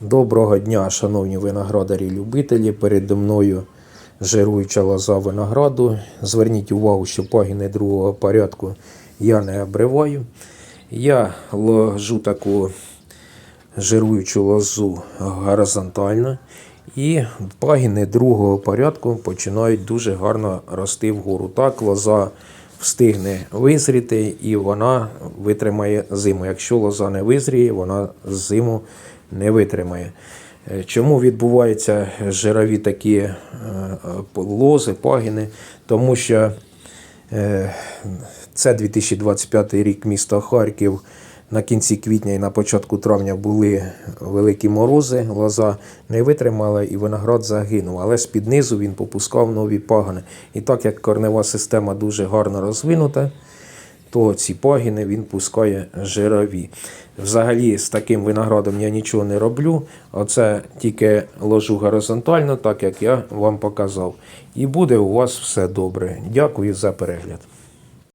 Доброго дня, шановні виноградарі-любителі. Передо мною жируюча лоза винограду. Зверніть увагу, що пагіни другого порядку я не обриваю. Я ложу таку жируючу лозу горизонтально. І пагіни другого порядку починають дуже гарно рости вгору. Так, лоза встигне визріти і вона витримає зиму. Якщо лоза не визріє, вона зиму не витримає. Е, Чому відбуваються жирові такі е, лози, пагіни? Тому що е, це 2025 рік місто Харків. На кінці квітня і на початку травня були великі морози, лоза не витримала і виноград загинув. Але з-під низу він попускав нові пагани. І так як корнева система дуже гарно розвинута, то ці пагіни він пускає жирові. Взагалі з таким виноградом я нічого не роблю. Оце тільки ложу горизонтально, так як я вам показав. І буде у вас все добре. Дякую за перегляд.